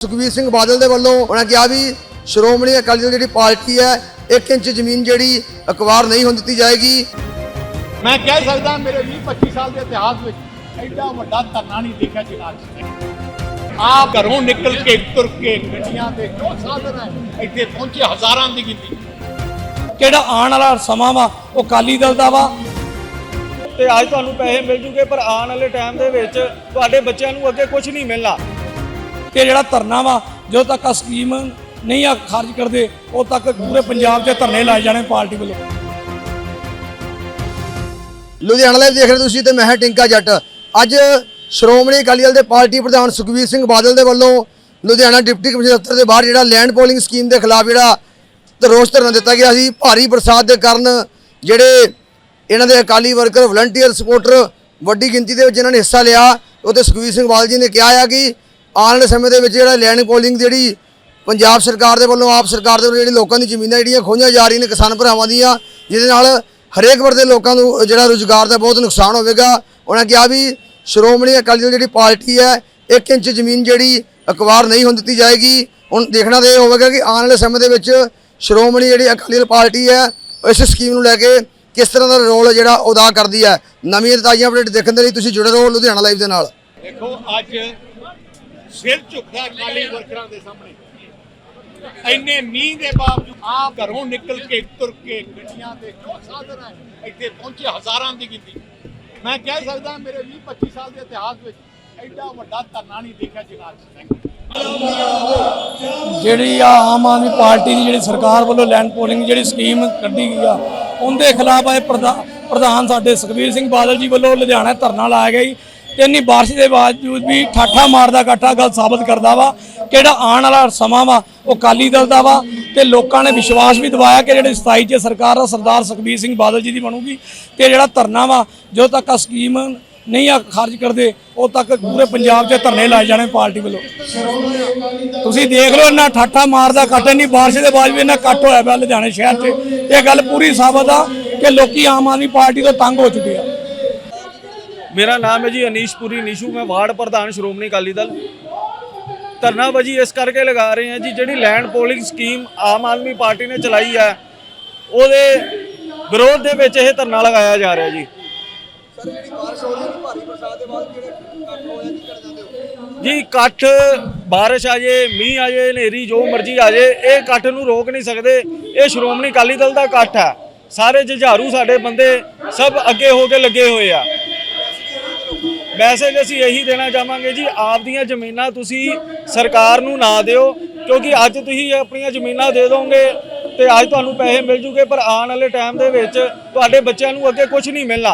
ਸੁਖਬੀਰ ਸਿੰਘ ਬਾਦਲ ਦੇ ਵੱਲੋਂ ਉਹਨਾਂ ਕਿਹਾ ਵੀ ਸ਼੍ਰੋਮਣੀ ਅਕਾਲੀ ਦਲ ਜਿਹੜੀ ਪਾਰਟੀ ਹੈ 1 ਇੰਚ ਜ਼ਮੀਨ ਜਿਹੜੀ ਅਕਵਾਰ ਨਹੀਂ ਹੋਣ ਦਿੱਤੀ ਜਾਏਗੀ। ਮੈਂ ਕਹਿ ਸਕਦਾ ਮੇਰੇ 20 25 ਸਾਲ ਦੇ ਇਤਿਹਾਸ ਵਿੱਚ ਐਡਾ ਵੱਡਾ ਧਰਨਾ ਨਹੀਂ ਦੇਖਿਆ ਅੱਜ ਆਪ ਘਰੋਂ ਨਿਕਲ ਕੇ ਤੁਰ ਕੇ ਗੱਡੀਆਂ ਦੇ ਜੋ ਸਾਧਨ ਹੈ ਇੱਥੇ ਪਹੁੰਚੇ ਹਜ਼ਾਰਾਂ ਦੀ ਗਿਣਤੀ। ਕਿਹੜਾ ਆਉਣ ਵਾਲਾ ਸਮਾਂ ਵਾ ਉਹ ਅਕਾਲੀ ਦਲ ਦਾ ਵਾ। ਤੇ ਅੱਜ ਤੁਹਾਨੂੰ ਪੈਸੇ ਮਿਲ ਜੂਗੇ ਪਰ ਆਉਣ ਵਾਲੇ ਟਾਈਮ ਦੇ ਵਿੱਚ ਤੁਹਾਡੇ ਬੱਚਿਆਂ ਨੂੰ ਅੱਗੇ ਕੁਝ ਨਹੀਂ ਮਿਲਣਾ। ਕਿ ਜਿਹੜਾ ਧਰਨਾ ਵਾ, ਜਦੋਂ ਤੱਕ ਆ ਸਕੀਮ ਨਹੀਂ ਆ ਖਾਰਜ ਕਰਦੇ, ਉਦੋਂ ਤੱਕ ਪੂਰੇ ਪੰਜਾਬ 'ਚ ਧਰਨੇ ਲਾਏ ਜਾਣੇ ਪਾਰਟੀ ਵੱਲੋਂ। ਲੁਧਿਆਣਾ ਲਾਈਵ ਦੇਖ ਰਹੇ ਤੁਸੀਂ ਤੇ ਮੈਂ ਹਾਂ ਟਿੰਕਾ ਜੱਟ। ਅੱਜ ਸ਼੍ਰੋਮਣੀ ਅਕਾਲੀ ਦਲ ਦੇ ਪਾਰਟੀ ਪ੍ਰਧਾਨ ਸੁਖਬੀਰ ਸਿੰਘ ਬਾਦਲ ਦੇ ਵੱਲੋਂ ਲੁਧਿਆਣਾ ਡਿਪਟੀ ਕਮਿਸ਼ਨਰ ਦਫ਼ਤਰ ਦੇ ਬਾਹਰ ਜਿਹੜਾ ਲੈਂਡ ਪੋਲਿੰਗ ਸਕੀਮ ਦੇ ਖਿਲਾਫ ਜਿਹੜਾ ਤੇ ਰੋਸ ਧਰਨਾ ਦਿੱਤਾ ਗਿਆ ਸੀ, ਭਾਰੀ ਬਰਸਾਤ ਦੇ ਕਾਰਨ ਜਿਹੜੇ ਇਹਨਾਂ ਦੇ ਅਕਾਲੀ ਵਰਕਰ ਵਲੰਟੀਅਰ ਸਪੋਰਟਰ ਵੱਡੀ ਗਿਣਤੀ ਦੇ ਵਿੱਚ ਜਿਨ੍ਹਾਂ ਨੇ ਹਿੱਸਾ ਲਿਆ। ਉਹਤੇ ਸੁਖਬੀਰ ਸਿੰਘ ਬਾਦਲ ਜੀ ਨੇ ਕਿਹਾ ਆ ਕਿ ਆਉਣ ਵਾਲੇ ਸਮੇਂ ਦੇ ਵਿੱਚ ਜਿਹੜਾ ਲੈਂਡ ਪੋਲਿੰਗ ਜਿਹੜੀ ਪੰਜਾਬ ਸਰਕਾਰ ਦੇ ਵੱਲੋਂ ਆਪ ਸਰਕਾਰ ਦੇ ਵੱਲੋਂ ਜਿਹੜੀ ਲੋਕਾਂ ਦੀ ਜ਼ਮੀਨਾਂ ਜਿਹੜੀਆਂ ਖੋਹੀਆਂ ਜਾ ਰਹੀਆਂ ਨੇ ਕਿਸਾਨ ਭਰਾਵਾਂ ਦੀਆਂ, ਜਿਹਦੇ ਨਾਲ ਹਰੇਕ ਵਰਗ ਦੇ ਲੋਕਾਂ ਨੂੰ ਜਿਹੜਾ ਰੁਜ਼ਗਾਰ ਦਾ ਬਹੁਤ ਨੁਕਸਾਨ ਹੋਵੇਗਾ। ਉਹਨਾਂ ਕਿਹਾ ਵੀ ਸ਼੍ਰੋਮਣੀ ਅਕਾਲੀ ਦਲ ਜਿਹੜੀ ਪਾਰਟੀ ਹੈ 1 ਇੰਚ ਜ਼ਮੀਨ ਜਿਹੜੀ ਅਕਵਾਰ ਨਹੀਂ ਹੋਣ ਦਿੱਤੀ ਜਾਏਗੀ। ਹੁਣ ਦੇਖਣਾ ਤੇ ਇਹ ਹੋਵੇਗਾ ਕਿ ਆਉਣ ਵਾਲੇ ਸਮੇਂ ਦੇ ਵਿੱਚ ਸ਼੍ਰੋਮਣੀ ਜਿਹੜੀ ਅਕਾਲੀ ਦਲ ਪਾਰਟੀ ਹੈ, ਇਸ ਸਕੀਮ ਨੂੰ ਲੈ ਕੇ ਕਿਸ ਤਰ੍ਹਾਂ ਦਾ ਰੋਲ ਜਿਹੜਾ ਉਹ ਅਦਾ ਕਰਦੀ ਹੈ। ਨਵੀਆਂ ਤਾਜ਼ੀਆਂ ਅਪਡੇਟ ਦੇਖਣ ਦੇ ਲਈ ਤੁਸੀਂ ਜੁੜੇ ਰਹੋ ਲੁਧਿਆਣਾ ਲਾਈਵ ਦੇ ਨਾਲ। ਦੇਖੋ, ਅੱਜ ਸਿਰ ਝੁਕਦਾ ਅਕਾਲੀ ਵਰਕਰਾਂ ਦੇ ਸਾਹਮਣੇ। ਇੰਨੇ ਮੀਂਹ ਦੇ ਬਾਵਜੂਦ ਆਪ ਘਰੋਂ ਨਿਕਲ ਕੇ ਤੁਰ ਕੇ ਗੱਡੀਆਂ ਦੇ ਜੋ ਸਾਧਨ ਹੈ ਇੱਥੇ ਪਹੁੰਚੇ ਹਜ਼ਾਰਾਂ ਦੀ ਗਿਣਤੀ। ਮੈਂ ਕਹਿ ਸਕਦਾ ਮੇਰੇ 20 25 ਸਾਲ ਦੇ ਇਤਿਹਾਸ ਵਿੱਚ ਐਡਾ ਵੱਡਾ ਧਰਨਾ ਨਹੀਂ ਦੇਖਿਆ ਜਿਹਾ ਜਿਹੜੀ ਆ ਆਮ ਆਦਮੀ ਪਾਰਟੀ ਦੀ ਜਿਹੜੀ ਸਰਕਾਰ ਵੱਲੋਂ ਲੈਂਡ ਪੋਲਿੰਗ ਜਿਹੜੀ ਸਕੀਮ ਕੱਢੀ ਗਈ ਆ, ਉਹਦੇ ਖਿਲਾਫ ਇਹ ਪ੍ਰਧਾਨ ਸਾਡੇ ਸੁਖਬੀਰ ਸਿੰਘ ਬਾਦਲ ਜੀ ਵੱਲੋਂ ਲੁਧਿਆਣਾ ਧਰਨਾ ਲਾਇਆ ਗਿਆ ਜੀ। ਤੇ ਇੰਨੀ ਬਾਰਿਸ਼ ਦੇ ਬਾਵਜੂਦ ਵੀ ਠਾਠਾ ਮਾਰਦਾ ਇਕੱਠਾ ਗੱਲ ਸਾਬਤ ਕਰਦਾ ਵਾ ਕਿ ਜਿਹੜਾ ਆਉਣ ਵਾਲਾ ਸਮਾਂ ਵਾ, ਉਹ ਅਕਾਲੀ ਦਲ ਦਾ ਵਾ, ਤੇ ਲੋਕਾਂ ਨੇ ਵਿਸ਼ਵਾਸ ਵੀ ਦਿਵਾਇਆ ਕਿ ਜਿਹੜੀ 27 ਚ ਸਰਕਾਰ ਆ, ਸਰਦਾਰ ਸੁਖਬੀਰ ਸਿੰਘ ਬਾਦਲ ਜੀ ਦੀ ਬਣੂਗੀ, ਤੇ ਜਿਹੜਾ ਧਰਨਾ ਵਾ, ਜਦੋਂ ਤੱਕ ਆ ਸਕੀਮ ਨਹੀਂ ਆ ਖਾਰਜ ਕਰਦੇ, ਉਦੋਂ ਤੱਕ ਪੂਰੇ ਪੰਜਾਬ 'ਚ ਧਰਨੇ ਲਾਏ ਜਾਣੇ ਪਾਰਟੀ ਵੱਲੋਂ। ਤੁਸੀਂ ਦੇਖ ਲਓ, ਇੰਨਾ ਠਾਠਾ ਮਾਰਦਾ ਕੱਟ ਨਹੀਂ ਬਾਰਿਸ਼ ਦੇ ਬਾਅਦ ਵੀ ਇੰਨਾ ਕੱਟ ਹੋਇਆ ਪਿਆ ਲੁਧਿਆਣੇ ਸ਼ਹਿਰ 'ਚ ਇਹ ਗੱਲ ਪੂਰੀ ਸਾਬਤ ਆ ਕਿ ਲੋਕੀ ਆਮ ਆਦਮੀ ਪਾਰਟੀ ਤੋਂ ਤੰਗ ਹੋ ਚੁੱਕੇ ਆ। ਮੇਰਾ ਨਾਮ ਹੈ ਜੀ ਅਨੀਸ਼ ਪੁਰੀ ਨੀਸ਼ੂ ਮੈਂ ਵਾਰਡ ਪ੍ਰਧਾਨ ਸ਼੍ਰੋਮਣੀ ਅਕਾਲੀ ਦਲ। ਧਰਨਾ ਵਜੀ ਇਸ ਕਰਕੇ ਲਗਾ ਰਹੇ ਹਾਂ ਜੀ ਜਿਹੜੀ land pooling scheme Aam Aadmi Party ਨੇ ਚਲਾਈ ਹੈ ਉਹਦੇ ਵਿਰੋਧ ਦੇ ਵਿੱਚ ਇਹ ਧਰਨਾ ਲਗਾਇਆ ਜਾ ਰਿਹਾ ਜੀ। ਜੀ ਇਕੱਠ ਬਾਰਿਸ਼ ਆ ਜੇ ਮੀਂਹ ਆ ਜੇ ਹਨੇਰੀ ਜੋ ਮਰਜ਼ੀ ਆ ਜੇ ਇਹ ਇਕੱਠ ਨੂੰ ਰੋਕ ਨਹੀਂ ਸਕਦੇ। ਇਹ ਸ਼੍ਰੋਮਣੀ ਅਕਾਲੀ ਦਲ ਦਾ ਇਕੱਠ ਹੈ। ਸਾਰੇ ਜੁਝਾਰੂ ਸਾਡੇ ਬੰਦੇ ਸਭ ਅੱਗੇ ਹੋ ਕੇ ਲੱਗੇ ਹੋਏ ਆ। ਮੈਸੇਜ ਅਸੀਂ ਇਹੀ ਦੇਣਾ ਚਾਹਾਂਗੇ ਜੀ ਆਪ ਦੀਆਂ ਜ਼ਮੀਨਾਂ ਤੁਸੀਂ ਸਰਕਾਰ ਨੂੰ ਨਾ ਦਿਓ, ਕਿਉਂਕਿ ਅੱਜ ਤੁਸੀਂ ਆਪਣੀਆਂ ਜ਼ਮੀਨਾਂ ਦੇ ਦੋਗੇ ਤੇ ਅੱਜ ਤੁਹਾਨੂੰ ਪੈਸੇ ਮਿਲ ਜੂਗੇ, ਪਰ ਆਉਣ ਵਾਲੇ ਟਾਈਮ ਦੇ ਵਿੱਚ ਤੁਹਾਡੇ ਬੱਚਿਆਂ ਨੂੰ ਅੱਗੇ ਕੁਝ ਨਹੀਂ ਮਿਲਣਾ।